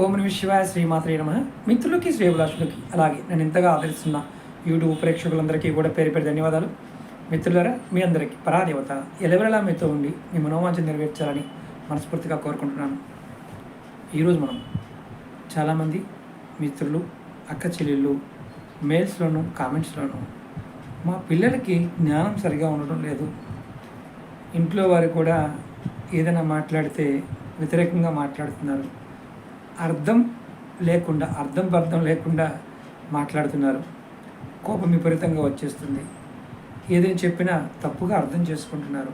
ఓం నమ శివాయ శ్రీమాత్రే నమ. మిత్రులకి శ్రేభిలాషులకి అలాగే నేను ఇంతగా ఆదరిస్తున్న యూట్యూబ్ ప్రేక్షకులందరికీ కూడా పేరు పేరు ధన్యవాదాలు. మిత్రులరా మీ అందరికీ పరాదేవత ఎలవెలలా మీతో ఉండి మీ మనోవాంఛ నెరవేర్చాలని మనస్ఫూర్తిగా కోరుకుంటున్నాను. ఈరోజు మనం చాలామంది మిత్రులు అక్క చెల్లెళ్ళు మెయిల్స్లోనూ కామెంట్స్లోనూ మా పిల్లలకి జ్ఞానం సరిగా ఉండడం లేదు. ఇంట్లో వారు కూడా ఏదైనా మాట్లాడితే వ్యతిరేకంగా మాట్లాడుతున్నారు. అర్థం లేకుండా అర్థం అర్థం లేకుండా మాట్లాడుతున్నారు. కోపం విపరీతంగా వచ్చేస్తుంది. ఏదైనా చెప్పినా తప్పుగా అర్థం చేసుకుంటున్నారు.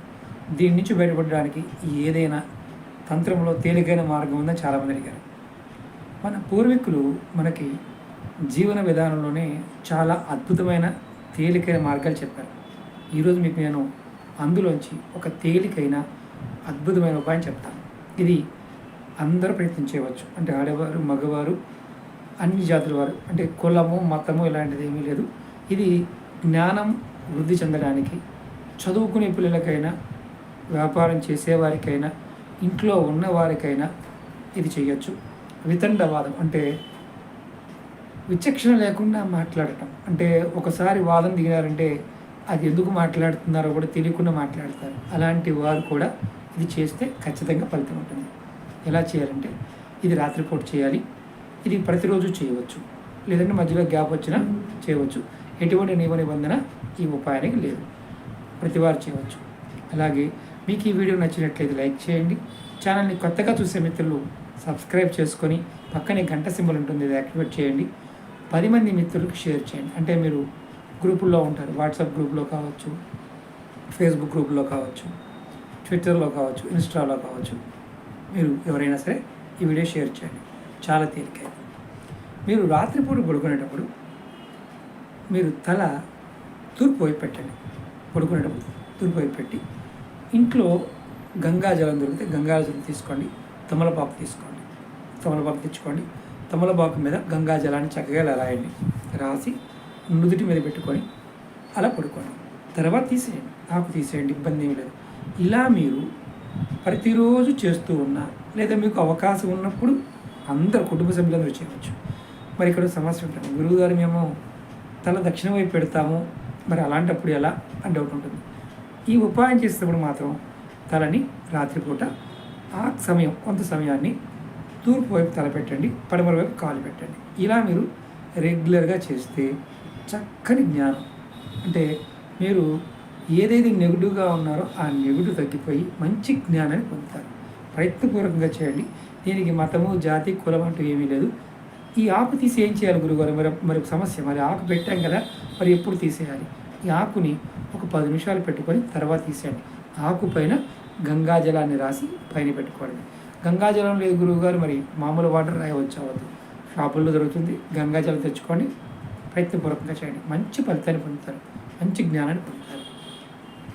దీని నుంచి బయటపడడానికి ఏదైనా తంత్రంలో తేలికైన మార్గం ఉందని చాలామంది అడిగారు. మన పూర్వీకులు మనకి జీవన విధానంలోనే చాలా అద్భుతమైన తేలికైన మార్గాలు చెప్పారు. ఈరోజు మీకు నేను అందులోంచి ఒక తేలికైన అద్భుతమైన ఉపాయం చెప్తాను. ఇది అందరూ ప్రయత్నించేయవచ్చు అంటే ఆడవారు మగవారు అన్ని జాతుల వారు. అంటే కులము మతము ఇలాంటిది ఏమీ లేదు. ఇది జ్ఞానం వృద్ధి చెందడానికి చదువుకునే పిల్లలకైనా వ్యాపారం చేసేవారికైనా ఇంట్లో ఉన్నవారికైనా ఇది చేయొచ్చు. వితండవాదం అంటే విచక్షణ లేకుండా మాట్లాడటం. అంటే ఒకసారి వాదం దిగినారంటే అది ఎందుకు మాట్లాడుతున్నారో కూడా తెలియకుండా మాట్లాడతారు. అలాంటి వారు కూడా ఇది చేస్తే ఖచ్చితంగా ఫలితం ఉంటుంది. ఎలా చేయాలంటే ఇది రాత్రిపూట చేయాలి. ఇది ప్రతిరోజు చేయవచ్చు. లేదంటే మధ్యలో గ్యాప్ వచ్చినా చేయవచ్చు. ఎటువంటి నియమ నిబంధన ఈ ఉపాయానికి లేదు. ప్రతివారు చేయవచ్చు. అలాగే మీకు ఈ వీడియో నచ్చినట్లయితే లైక్ చేయండి. ఛానల్ని కొత్తగా చూసే మిత్రులు సబ్స్క్రైబ్ చేసుకొని పక్కనే గంట సింబల్ ఉంటుంది అది యాక్టివేట్ చేయండి. పది మంది మిత్రులకు షేర్ చేయండి. అంటే మీరు గ్రూపుల్లో ఉంటారు. వాట్సాప్ గ్రూప్లో కావచ్చు ఫేస్బుక్ గ్రూప్లో కావచ్చు ట్విట్టర్లో కావచ్చు ఇన్స్టాలో కావచ్చు. మీరు ఎవరైనా సరే ఈ వీడియో షేర్ చేయండి. చాలా తేలిక మీరు రాత్రిపూట పడుకునేటప్పుడు మీరు తల తూర్పు వైపు పెట్టండి. పడుకునేటప్పుడు తూర్పు వైపు పెట్టి ఇంట్లో గంగాజలం దొరికితే గంగాజలం తీసుకోండి. తమలపాకు తీసుకోండి. తమలపాకు తెచ్చుకోండి. తమలపాకు మీద గంగాజలాన్ని చక్కగా ఇలా రాయండి. రాసి నుదుటి మీద పెట్టుకొని అలా పడుకోండి. తర్వాత తీసేయండి. ఆకు తీసేయండి. ఇబ్బంది ఏమి లేదు. ఇలా మీరు ప్రతిరోజు చేస్తూ ఉన్నా లేదా మీకు అవకాశం ఉన్నప్పుడు అందరు కుటుంబ సభ్యులందరూ చేయవచ్చు. మరి ఇక్కడ సమస్య ఉంటుంది. గురువుగారు మేము తల దక్షిణ వైపు పెడతాము. మరి అలాంటప్పుడు ఎలా అని డౌట్ ఉంటుంది. ఈ ఉపాయం చేసేటప్పుడు మాత్రం తలని రాత్రిపూట ఆ సమయం కొంత సమయాన్ని తూర్పు వైపు తల పెట్టండి పడమర వైపు కాలు పెట్టండి. ఇలా మీరు రెగ్యులర్గా చేస్తే చక్కని జ్ఞానం. అంటే మీరు ఏదైతే నెగిటివ్గా ఉన్నారో ఆ నెగిటివ్ తగ్గిపోయి మంచి జ్ఞానాన్ని పొందుతారు. ప్రయత్నపూర్వకంగా చేయండి. దీనికి మతము జాతి కులం అంటూ ఏమీ లేదు. ఈ ఆకు తీసి ఏం చేయాలి గురుగారు? మరి మరి సమస్య. మరి ఆకు పెట్టాం కదా మరి ఎప్పుడు తీసేయాలి? ఈ ఆకుని ఒక పది నిమిషాలు పెట్టుకొని తర్వాత తీసేయండి. ఆకు పైన గంగాజలాన్ని రాసి పైన పెట్టుకోండి. గంగాజలం లేదు గురువుగారు మరి మామూలు వాటర్ రాయవచ్చు? అవ్వద్దు షాపుల్లో దొరుకుతుంది. గంగాజలం తెచ్చుకోండి. ప్రయత్నపూర్వకంగా చేయండి. మంచి ఫలితాన్ని పొందుతారు. మంచి జ్ఞానాన్ని పొందుతారు.